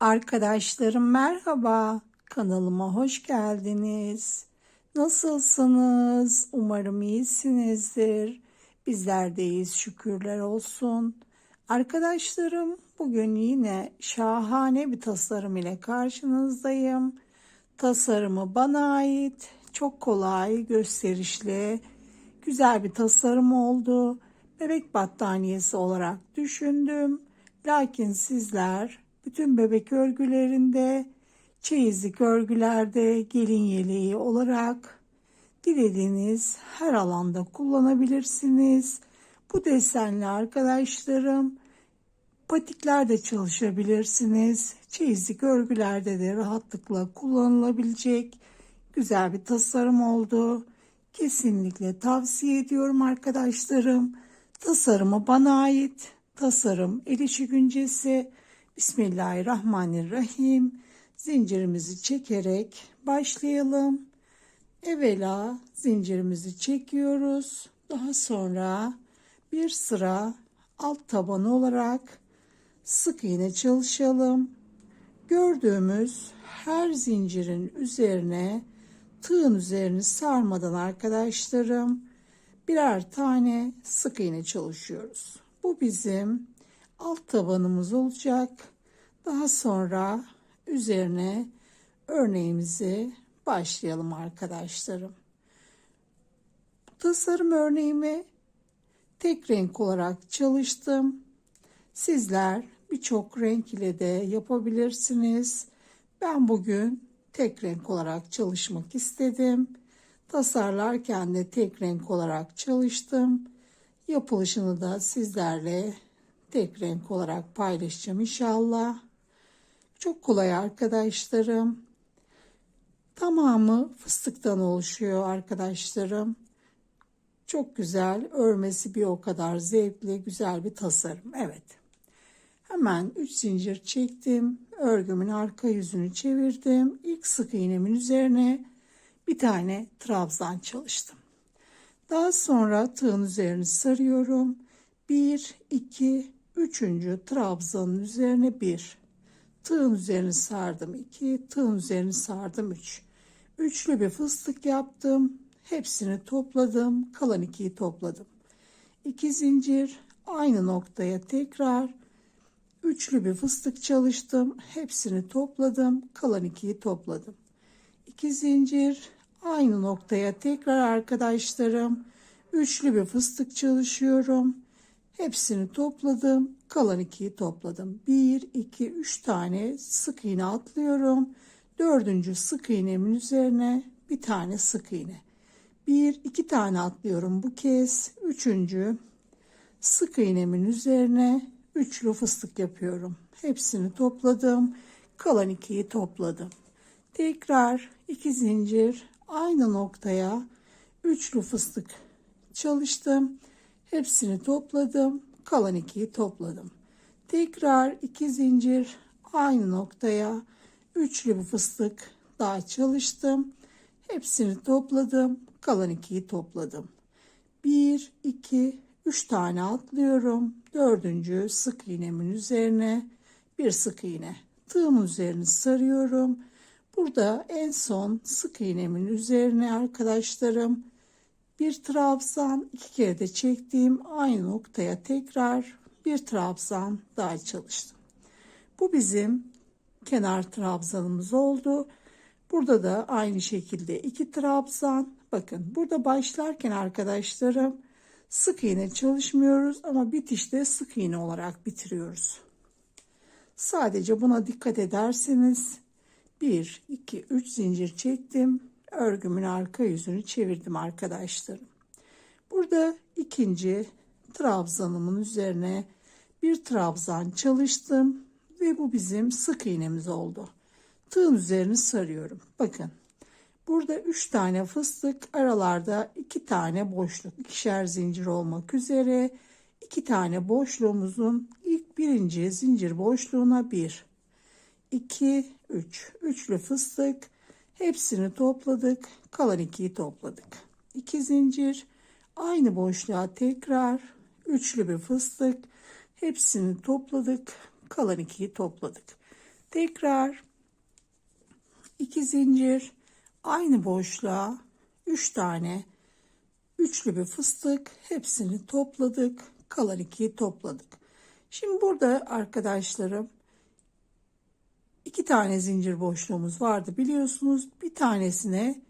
Arkadaşlarım merhaba. Kanalıma hoş geldiniz. Nasılsınız? Umarım iyisinizdir. Bizler de iyiyiz şükürler olsun. Arkadaşlarım bugün yine şahane bir tasarım ile karşınızdayım. Tasarımı bana ait. Çok kolay, gösterişli, güzel bir tasarım oldu. Bebek battaniyesi olarak düşündüm. Lakin sizler bütün bebek örgülerinde, çeyizlik örgülerde, gelin yeleği olarak dilediğiniz her alanda kullanabilirsiniz. Bu desenli arkadaşlarım patiklerde çalışabilirsiniz. Çeyizlik örgülerde de rahatlıkla kullanılabilecek güzel bir tasarım oldu. Kesinlikle tavsiye ediyorum arkadaşlarım. Tasarımı bana ait. Tasarım el işi güncesi. Bismillahirrahmanirrahim. Zincirimizi çekerek başlayalım. Evvela zincirimizi çekiyoruz. Daha sonra bir sıra alt tabanı olarak sık iğne çalışalım. Gördüğümüz her zincirin üzerine tığın üzerini sarmadan arkadaşlarım birer tane sık iğne çalışıyoruz. Bu bizim alt tabanımız olacak. Daha sonra üzerine örneğimizi başlayalım arkadaşlarım. Tasarım örneğimi tek renk olarak çalıştım. Sizler birçok renk ile de yapabilirsiniz. Ben bugün tek renk olarak çalışmak istedim. Tasarlarken de tek renk olarak çalıştım. Yapılışını da sizlerle tek renk olarak paylaşacağım inşallah. Çok kolay arkadaşlarım. Tamamı fıstıktan oluşuyor arkadaşlarım. Çok güzel, örmesi bir o kadar zevkli, güzel bir tasarım. Evet. Hemen 3 zincir çektim. Örgümün arka yüzünü çevirdim. İlk sık iğnemin üzerine bir tane trabzan çalıştım. Daha sonra tığın üzerini sarıyorum. 1, 2, 3. trabzanın üzerine 1. Tığın üzerini sardım 2, tığın üzerini sardım 3. Üçlü bir fıstık yaptım. Hepsini topladım. Kalan ikiyi topladım. 2 zincir aynı noktaya tekrar üçlü bir fıstık çalıştım. Hepsini topladım. Kalan ikiyi topladım. 2 zincir aynı noktaya tekrar arkadaşlarım üçlü bir fıstık çalışıyorum. Hepsini topladım. Kalan ikiyi topladım. 1, 2, 3 tane sık iğne atlıyorum. Dördüncü sık iğnemin üzerine bir tane sık iğne. 1, 2 tane atlıyorum bu kez. Üçüncü sık iğnemin üzerine üçlü fıstık yapıyorum. Hepsini topladım. Kalan ikiyi topladım. Tekrar iki zincir aynı noktaya üçlü fıstık çalıştım. Hepsini topladım. Kalan ikiyi topladım. Tekrar iki zincir aynı noktaya üçlü bir fıstık daha çalıştım. Hepsini topladım. Kalan ikiyi topladım. Bir, iki, üç tane atlıyorum. Dördüncü sık iğnemin üzerine bir sık iğne. Tığımın üzerini sarıyorum. Burada en son sık iğnemin üzerine arkadaşlarım bir trabzan iki kere de çektiğim aynı noktaya tekrar bir trabzan daha çalıştım. Bu bizim kenar trabzanımız oldu. Burada da aynı şekilde iki trabzan. Bakın burada başlarken arkadaşlarım sık iğne çalışmıyoruz ama bitişte sık iğne olarak bitiriyoruz. Sadece buna dikkat ederseniz 1, 2, 3 zincir çektim. Örgümün arka yüzünü çevirdim arkadaşlarım. Burada ikinci trabzanımın üzerine bir trabzan çalıştım ve bu bizim sık iğnemiz oldu. Tığın üzerini sarıyorum. Bakın burada 3 tane fıstık aralarda 2 tane boşluk ikişer zincir olmak üzere 2 tane boşluğumuzun ilk birinci zincir boşluğuna 1 2 3 üçlü fıstık hepsini topladık. Kalan ikiyi topladık. 2 zincir. Aynı boşluğa tekrar üçlü bir fıstık. Hepsini topladık. Kalan ikiyi topladık. Tekrar 2 zincir. Aynı boşluğa 3 tane üçlü bir fıstık. Hepsini topladık. Kalan ikiyi topladık. Şimdi burada arkadaşlarım iki tane zincir boşluğumuz vardı biliyorsunuz. Bir tanesine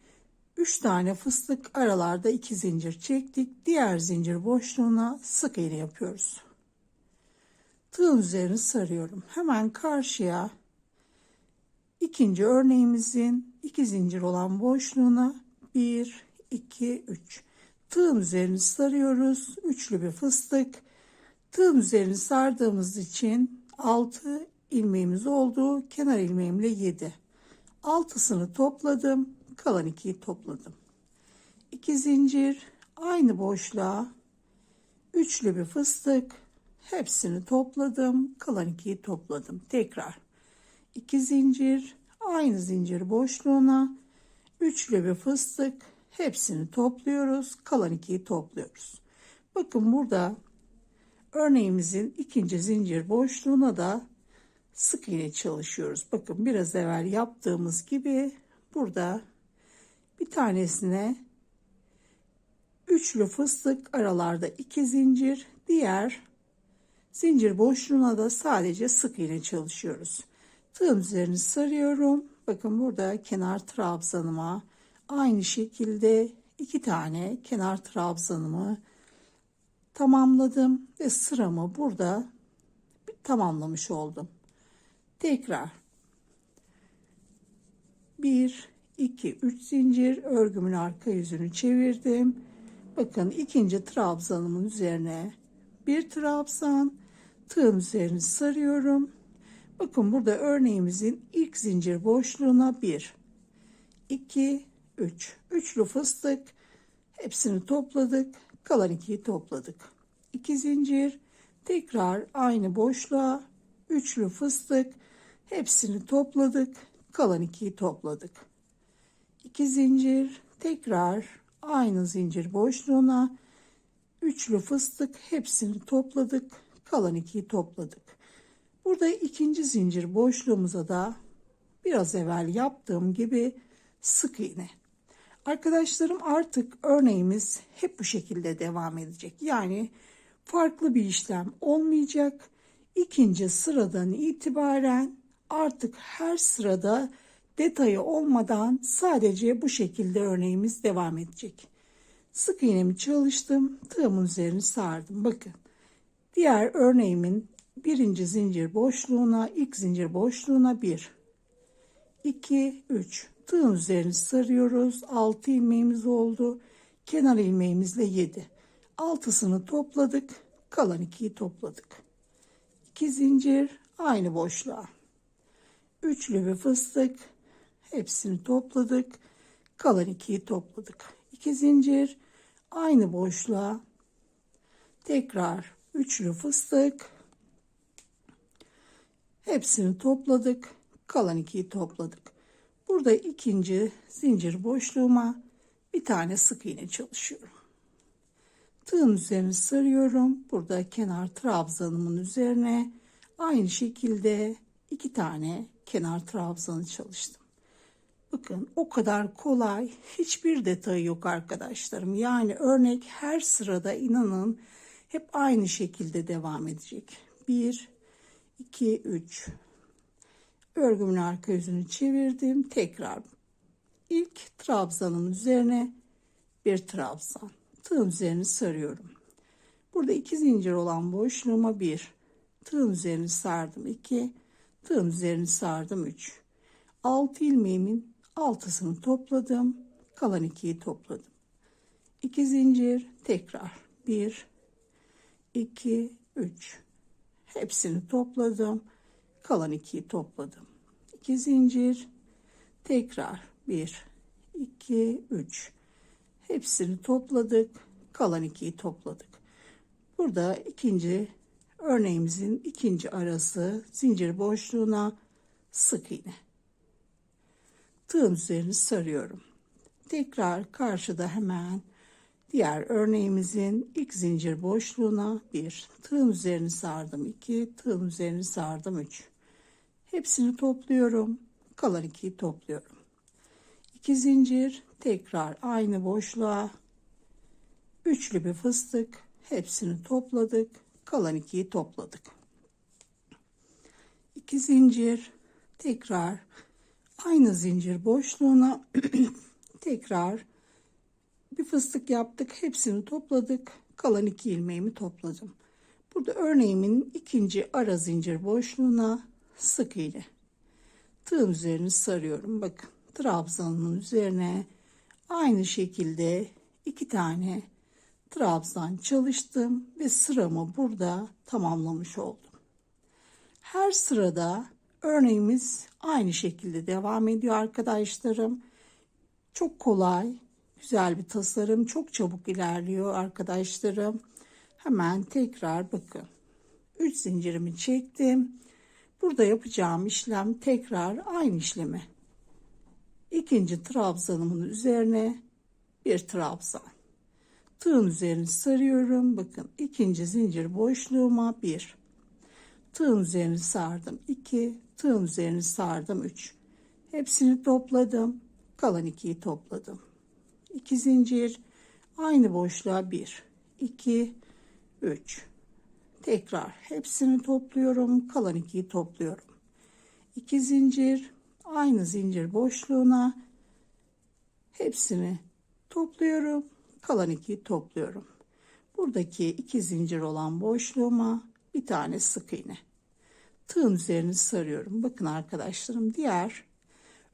3 tane fıstık aralarda 2 zincir çektik. Diğer zincir boşluğuna sık iğne yapıyoruz. Tığın üzerine sarıyorum. Hemen karşıya ikinci örneğimizin iki zincir olan boşluğuna 1 2 3 tığın üzerine sarıyoruz. Üçlü bir fıstık. Tığın üzerine sardığımız için 6 ilmeğimiz oldu. Kenar ilmeğimle 7. Altısını topladım. Kalan 2'yi topladım. 2 zincir aynı boşluğa üçlü bir fıstık hepsini topladım. Kalan 2'yi topladım. Tekrar 2 zincir aynı zincir boşluğuna üçlü bir fıstık hepsini topluyoruz. Kalan 2'yi topluyoruz. Bakın burada örneğimizin ikinci zincir boşluğuna da sık iğne çalışıyoruz. Bakın biraz evvel yaptığımız gibi burada bir tanesine üçlü fıstık aralarda iki zincir diğer zincir boşluğuna da sadece sık iğne çalışıyoruz. Tığın üzerini sarıyorum. Bakın burada kenar trabzanıma aynı şekilde iki tane kenar trabzanımı tamamladım ve sıramı burada tamamlamış oldum. Tekrar. 1 2 3 zincir. Örgümün arka yüzünü çevirdim. Bakın ikinci trabzanımın üzerine bir trabzan. Tığın üzerine sarıyorum. Bakın burada örneğimizin ilk zincir boşluğuna 1 2 3 üçlü fıstık. Hepsini topladık. Kalan ikiyi topladık. 2 zincir. Tekrar aynı boşluğa üçlü fıstık hepsini topladık. Kalan ikiyi topladık. 2 zincir tekrar aynı zincir boşluğuna. Üçlü fıstık hepsini topladık. Kalan ikiyi topladık. Burada ikinci zincir boşluğumuza da biraz evvel yaptığım gibi sık iğne. Arkadaşlarım artık örneğimiz hep bu şekilde devam edecek. Yani farklı bir işlem olmayacak. İkinci sıradan itibaren artık her sırada detayı olmadan sadece bu şekilde örneğimiz devam edecek. Sık iğnemi çalıştım. Tığımın üzerini sardım. Bakın. Diğer örneğimin birinci zincir boşluğuna, ilk zincir boşluğuna bir, iki, üç tığın üzerini sarıyoruz. 6 ilmeğimiz oldu. Kenar ilmeğimizle 7. Altısını topladık. Kalan 2'yi topladık. 2 zincir aynı boşluğa. Üçlü bir fıstık. Hepsini topladık. Kalan 2'yi topladık. 2 zincir aynı boşluğa. Tekrar üçlü fıstık. Hepsini topladık. Kalan 2'yi topladık. Burada ikinci zincir boşluğuma bir tane sık iğne çalışıyorum. Tığın üzerine sarıyorum. Burada kenar trabzanımın üzerine aynı şekilde iki tane kenar trabzanı çalıştım. Bakın o kadar kolay hiçbir detayı yok arkadaşlarım. Yani örnek her sırada inanın hep aynı şekilde devam edecek. 1 2 3 Örgümün arka yüzünü çevirdim. Tekrar ilk trabzanın üzerine bir trabzan. Tığın üzerine sarıyorum. Burada iki zincir olan boşluğuma bir. Tığın üzerine sardım iki. Tığın üzerine sardım üç. Altı ilmeğimin altısını topladım. Kalan ikiyi topladım. İki zincir tekrar bir, iki, üç. Hepsini topladım. Kalan ikiyi topladım. 2 zincir. Tekrar 1, 2, 3. Hepsini topladık. Kalan ikiyi topladık. Burada ikinci örneğimizin ikinci arası zincir boşluğuna sık iğne. Tığın üzerini sarıyorum. Tekrar karşıda hemen diğer örneğimizin ilk zincir boşluğuna bir tığın üzerini sardım 2 tığın üzerini sardım 3 Hepsini topluyorum. Kalan ikiyi topluyorum. 2 zincir tekrar aynı boşluğa üçlü bir fıstık hepsini topladık. Kalan ikiyi topladık. 2 zincir tekrar aynı zincir boşluğuna tekrar bir fıstık yaptık. Hepsini topladık. Kalan iki ilmeğimi topladım. Burada örneğimin ikinci ara zincir boşluğuna sık iğne. Tığın üzerini sarıyorum. Bakın trabzanın üzerine aynı şekilde iki tane trabzan çalıştım ve sıramı burada tamamlamış oldum. Her sırada örneğimiz aynı şekilde devam ediyor arkadaşlarım. Çok kolay, güzel bir tasarım. Çok çabuk ilerliyor arkadaşlarım. Hemen tekrar bakın. 3 zincirimi çektim. Burada yapacağım işlem tekrar aynı işlemi. İkinci trabzanımın üzerine bir trabzan. Tığın üzerini sarıyorum. Bakın ikinci zincir boşluğuma bir. Tığın üzerini sardım 2. Tığın üzerini sardım 3. Hepsini topladım. Kalan 2'yi topladım. 2 zincir aynı boşluğa 1 2 3 tekrar hepsini topluyorum kalan 2'yi topluyorum 2 zincir aynı zincir boşluğuna hepsini topluyorum kalan 2'yi topluyorum. Buradaki iki zincir olan boşluğuma bir tane sık iğne. Tığın üzerini sarıyorum. Bakın arkadaşlarım diğer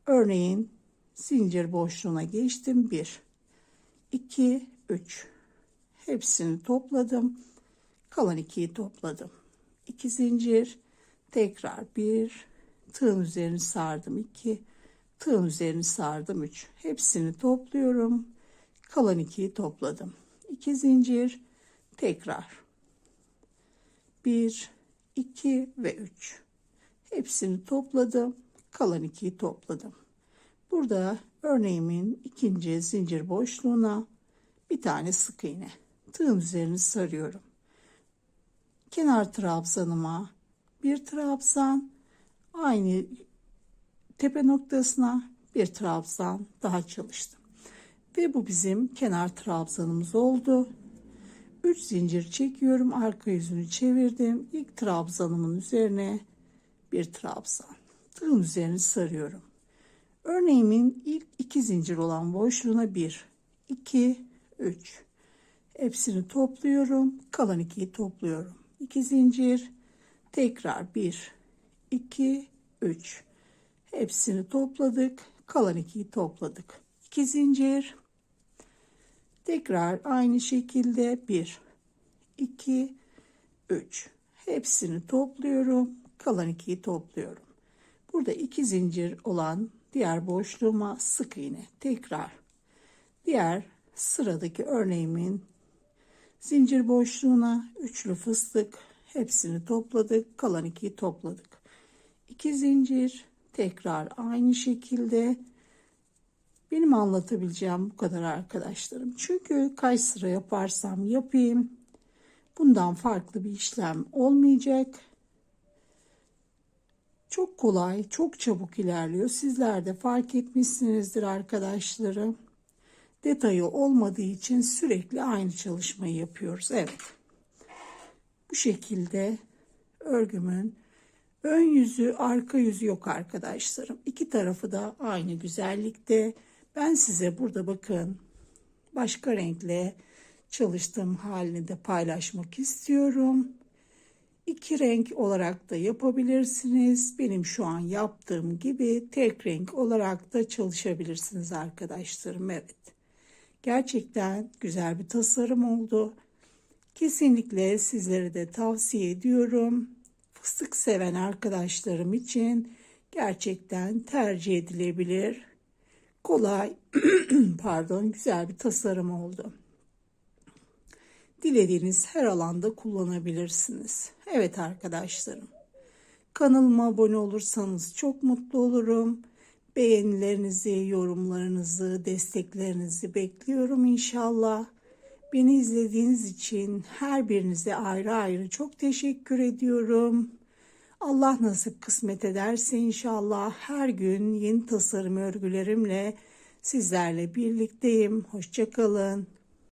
örneğin zincir boşluğuna geçtim. 1 2 3 hepsini topladım. Kalan 2'yi topladım. 2 zincir tekrar 1 tığın üzerini sardım. 2 tığın üzerini sardım. 3 hepsini topluyorum kalan 2'yi topladım 2 zincir tekrar 1 2 ve 3 hepsini topladım kalan 2'yi topladım Burada örneğimin ikinci zincir boşluğuna bir tane sık iğne. Tığın üzerini sarıyorum. Kenar trabzanıma bir trabzan aynı tepe noktasına bir trabzan daha çalıştım. Ve bu bizim kenar trabzanımız oldu. 3 zincir çekiyorum. Arka yüzünü çevirdim. İlk trabzanımın üzerine bir trabzan. Tığın üzerini sarıyorum. Örneğimin ilk iki zincir olan boşluğuna 1, 2, 3. Hepsini topluyorum. Kalan 2'yi topluyorum. 2 zincir. Tekrar 1, 2, 3. Hepsini topladık. Kalan 2'yi topladık. 2 zincir. Tekrar aynı şekilde 1, 2, 3. Hepsini topluyorum. Kalan 2'yi topluyorum. Burada iki zincir olan diğer boşluğuma sık iğne. Tekrar. Diğer sıradaki örneğimin zincir boşluğuna üçlü fıstık. Hepsini topladık. Kalan ikiyi topladık. İki zincir. Tekrar aynı şekilde benim anlatabileceğim bu kadar arkadaşlarım çünkü kaç sıra yaparsam yapayım bundan farklı bir işlem olmayacak çok kolay, çok çabuk ilerliyor. Sizler de fark etmişsinizdir arkadaşlarım. Detayı olmadığı için sürekli aynı çalışmayı yapıyoruz. Evet. Bu şekilde örgümün ön yüzü, arka yüzü yok arkadaşlarım. İki tarafı da aynı güzellikte. Ben size burada bakın başka renkle çalıştığım halini de paylaşmak istiyorum. İki renk olarak da yapabilirsiniz. Benim şu an yaptığım gibi tek renk olarak da çalışabilirsiniz arkadaşlarım. Evet. Gerçekten güzel bir tasarım oldu. Kesinlikle sizlere de tavsiye ediyorum. Fıstık seven arkadaşlarım için gerçekten tercih edilebilir. Kolay, pardon, güzel bir tasarım oldu dilediğiniz her alanda kullanabilirsiniz. Evet arkadaşlarım. Kanalıma abone olursanız çok mutlu olurum. Beğenilerinizi, yorumlarınızı, desteklerinizi bekliyorum inşallah. Beni izlediğiniz için her birinize ayrı ayrı çok teşekkür ediyorum. Allah nasip kısmet ederse inşallah her gün yeni tasarım örgülerimle sizlerle birlikteyim. Hoşçakalın.